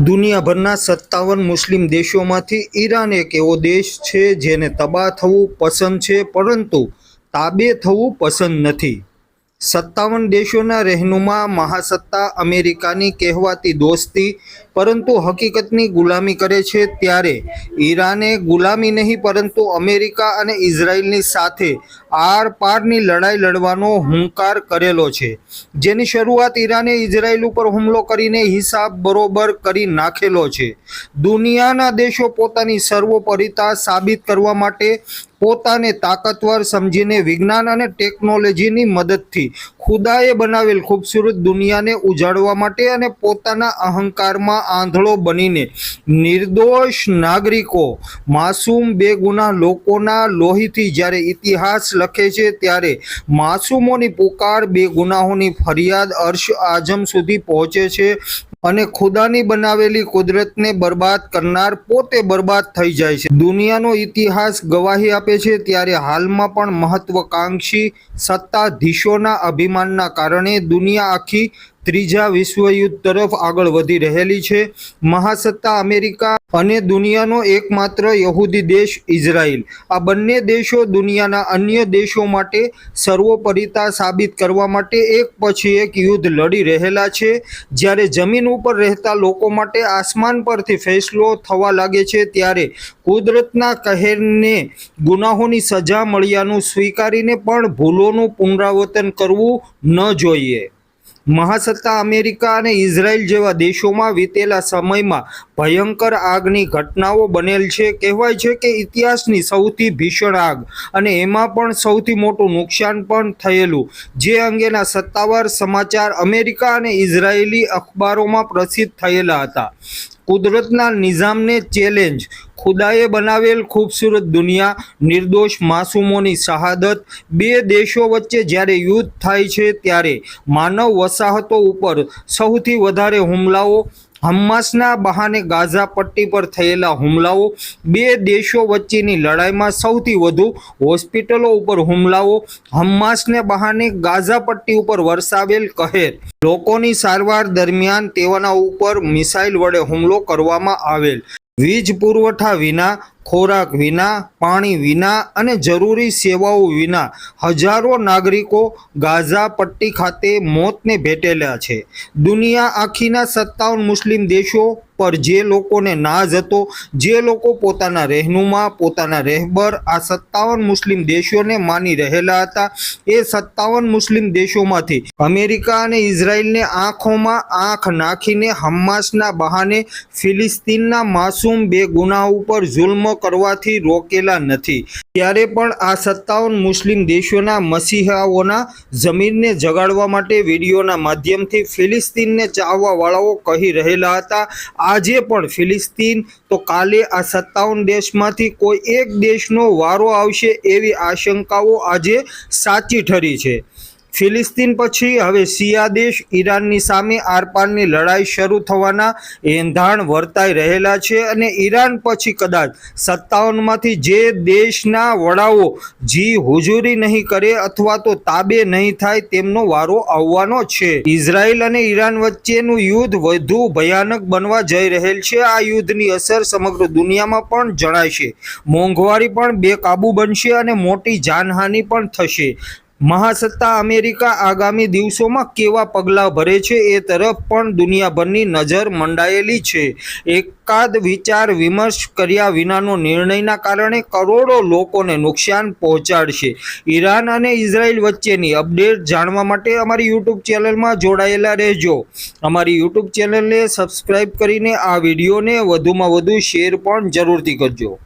દુનિયાભરના સત્તાવન મુસ્લિમ દેશોમાંથી ઈરાન એક એવો દેશ છે જેને તબાહ થવું પસંદ છે, પરંતુ તાબે થવું પસંદ નથી. સત્તાવન દેશોના રહેનુમા મહાસત્તા અમેરિકાની કહેવાતી દોસ્તી, પરંતુ હકીકતની ગુલામી કરે છે ત્યારે. ઈરાને ગુલામી નહીં, પરંતુ અમેરિકા અને ઇઝરાયલની સાથે આર પારની લડાઈ લડવાનો હુંકાર કરેલો છે. જેની શરૂઆત ઈરાને ઇઝરાયલ ઉપર હુમલો કરીને હિસાબ બરોબર કરી નાખેલો છે. દુનિયાના દેશો પોતાની સર્વોપરિતા સાબિત કરવા માટે પોતાને તાકતવર સમજીને વિજ્ઞાન અને ટેકનોલોજીની મદદથી ખુદાએ બનાવેલ ખૂબસૂરત દુનિયાને ઉજાડવા માટે અને પોતાના અહંકારમાં આંધળો બનીને નિર્દોષ નાગરિકો, માસૂમ બેગુના લોકોના લોહીથી જ્યારે ઇતિહાસ લખે છે ત્યારે માસૂમોની પુકાર બેગુનાહોની ફરિયાદ અર્શ આઝમ સુધી પહોંચે છે અને ખુદાની બનાવેલી કુદરતને બરબાદ કરનાર પોતે બરબાદ થઈ જાય છે. દુનિયાનો ઇતિહાસ ગવાહી આપે છે ત્યારે હાલમાં પણ મહત્વકાંક્ષી સત્તાધીશોના અભિમાનના કારણે દુનિયા આખી ત્રીજા વિશ્વયુદ્ધ તરફ આગળ વધી રહેલી છે. મહાસત્તા અમેરિકા અને દુનિયાનો એકમાત્ર યહૂદી દેશ ઇઝરાયલ. આ બંને દેશો દુનિયાના અન્ય દેશો માટે સર્વોપરિતા સાબિત કરવા માટે એક પછી એક યુદ્ધ લડી રહેલા છે. જ્યારે જમીન ઉપર રહેતા લોકો માટે આસમાન પરથી ફેસલો થવા લાગે છે, ત્યારે કુદરતના કહેરને ગુનાહોની સજા મળ્યાનું સ્વીકારીને પણ ભૂલોનું પુનરાવર્તન કરવું ન જોઈએ. મહાસત્તા અમેરિકા અને ઇઝરાયલ જેવા દેશોમાં વીતેલા સમયમાં ભયંકર આગની ઘટનાઓ બનેલ છે. કહેવાય છે કે ઇતિહાસની સૌથી ભીષણ આગ અને એમાં પણ સૌથી મોટું નુકસાન પણ થયેલું. જે અંગેના સત્તાવાર સમાચાર અમેરિકા અને ઇઝરાયેલી અખબારોમાં પ્રસિદ્ધ થયેલા હતા. કુદરતના નિઝામને ચેલેન્જ. ખુદાએ બનાવેલ ખૂબસૂરત દુનિયા, નિર્દોષ માસૂમોની શહાદત, બે દેશો વચ્ચે જ્યારે યુદ્ધ થાય છે ત્યારે, માનવ વસાહતો ઉપર સૌથી વધારે હુમલાઓ હમ્માસના બહાને ગાઝા પટ્ટી પર થયેલા હુમલાઓ બે દેશો વચ્ચેની લડાઈમાં સૌથી વધુ હોસ્પિટલો ઉપર હુમલાઓ, હમ્માસને બહાને ગાઝા પટ્ટી ઉપર વરસાવેલ કહેર. લોકોની સારવાર દરમિયાન તેઓના ઉપર મિસાઇલ વડે હુમલો કરવામાં આવેલ. વીજ પુરવઠા વિના ખોરાક વિના, પાણી વિના અને જરૂરી સેવાઓ વિના હજારો નાગરિકો ગાઝા પટ્ટી ખાતે મોતને ભેટેલા છે. દુનિયા આખીના સત્તાવન મુસ્લિમ દેશો પર જે લોકોને નાજ હતો, જે લોકો પોતાના રહેનુમા, પોતાના રહેબર આ સત્તાવન મુસ્લિમ દેશોને માની રહેલા હતા, એ સત્તાવન મુસ્લિમ દેશોમાંથી અમેરિકા અને ઇઝરાયલને આંખોમાં આંખ નાખીને હમ્માસના બહાને ફિલિસ્તીનના માસૂમ બે ગુના ઉપર જુલ્મ કરવાથી રોકેલા નથી. ત્યારે પણ આ સત્તાવન મુસ્લિમ દેશોના મસીહાઓના જમીનને જગાડવા માટે વિડીયોના માધ્યમથી ફિલિસ્તીનને ચાહવાવાળાઓ કહી રહેલા હતા. આજે પણ ફિલિસ્તીન, તો કાલે આ સત્તાવન દેશમાંથી કોઈ એક દેશનો વારો આવશે એવી આશંકાઓ આજે સાચી ઠરી છે. ફિલિસ્તીન પછી હવે શિયા દેશ ઈરાનની સામે આરપારની લડાઈ શરૂ થવાના એંધાણ વર્તાઈ રહેલા છે અને ઈરાન પછી કદાચ સત્તાવનમાંથી જે દેશના વડાઓ જી હુજુરી નહીં કરે અથવા તો તાબે નહીં થાય તેમનો વારો આવવાનો છે. ઇઝરાયલ અને ઈરાન વચ્ચેનું યુદ્ધ વધુ ભયાનક બનવા જઈ રહેલ છે. આ યુદ્ધની અસર સમગ્ર દુનિયામાં પણ જણાય છે. મોંઘવારી પણ બેકાબુ બનશે અને મોટી જાનહાનિ પણ થશે. મહાસત્તા અમેરિકા આગામી દિવસોમાં કેવા પગલાં ભરે છે એ તરફ પણ દુનિયાભરની નજર મંડાયેલી છે. એકાદ વિચાર વિમર્શ કર્યા વિનાનો નિર્ણયના કારણે કરોડો લોકોને નુકસાન પહોંચાડશે. ઈરાન અને ઇઝરાયલ વચ્ચેની અપડેટ જાણવા માટે અમારી યુટ્યુબ ચેનલમાં જોડાયેલા રહેજો. અમારી યુટ્યુબ ચેનલને સબસ્ક્રાઈબ કરીને આ વિડીયોને વધુમાં વધુ શેર પણ જરૂરથી કરજો.